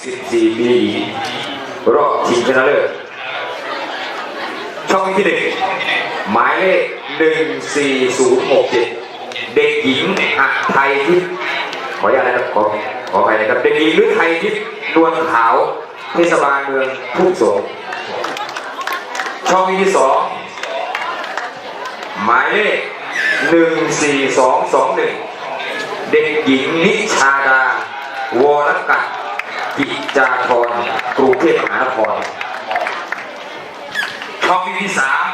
14 ปี รอบชิงชนะเลิศช่องที่หนึ่งหมายเลข 14067 เด็กหญิงหัไทยทิพย์ขออนุญาตนะครับขอขออภัยนะครับ เด็กหญิงฤทัยทิพย์นวลขาวเทศบาลเมืองทุ่งสงช่องที่สองหมายเลข 14221 เด็กหญิงนิชาดาวรกัดกิ จจาธรกรุงเทพมหานครช่องที่สาม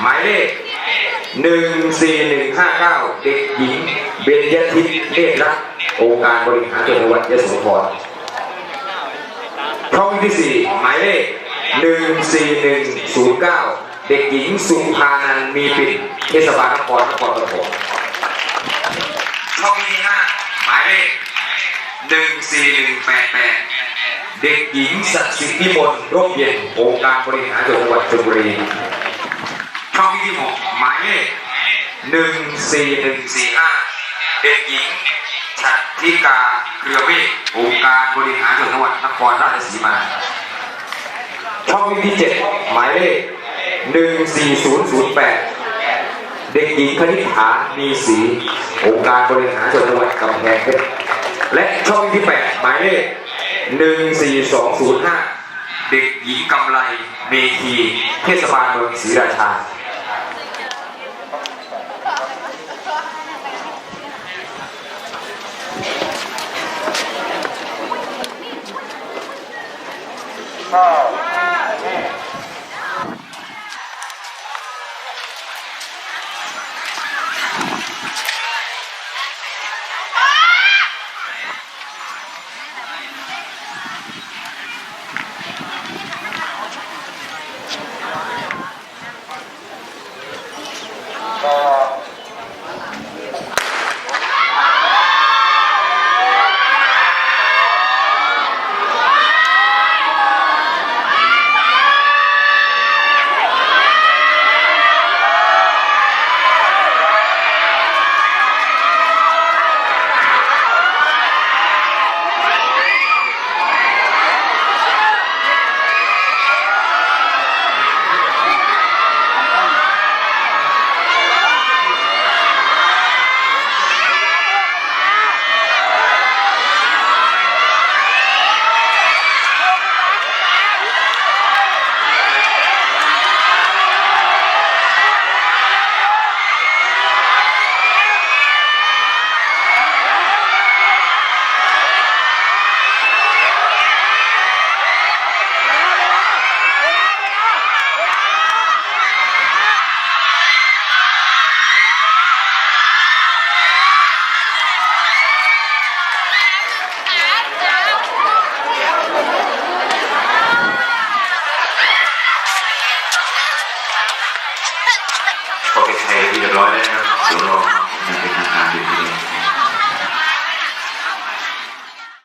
หมายเลข14159เด็กหญิง เบญยทิพย์เนตรรัตน์องค์การบริหารจังหวัดยโสธรช่องที่สี่หมายเลข14109เด็กหญิงสุภานันมีปิ่นเทศบาลนครนครปฐมช่องที่ห้าหมายเลข14188 เด็กหญิงสัตย์สิทธิมนร่มเย็นองค์การบริหารจังหวัดชลบุรีช่องที่หกหมายเลข14145เด็กหญิงชัดธิกาเครือเวชองค์การบริหารจังหวัดนครราชสีมาช่องที่เจ็ดหมายเลข14008เด็กหญิงคณิษฐามีศรีองค์การบริหารจังหวัดกำแพงเพชรและช่องที่แปดหมายเลข 14205 เด็กหญิงกำไรเมธีเทศบาลเมืองศรีราชาโอคเรี ยบร้อยแล้วนะครับเดี๋ยวรอ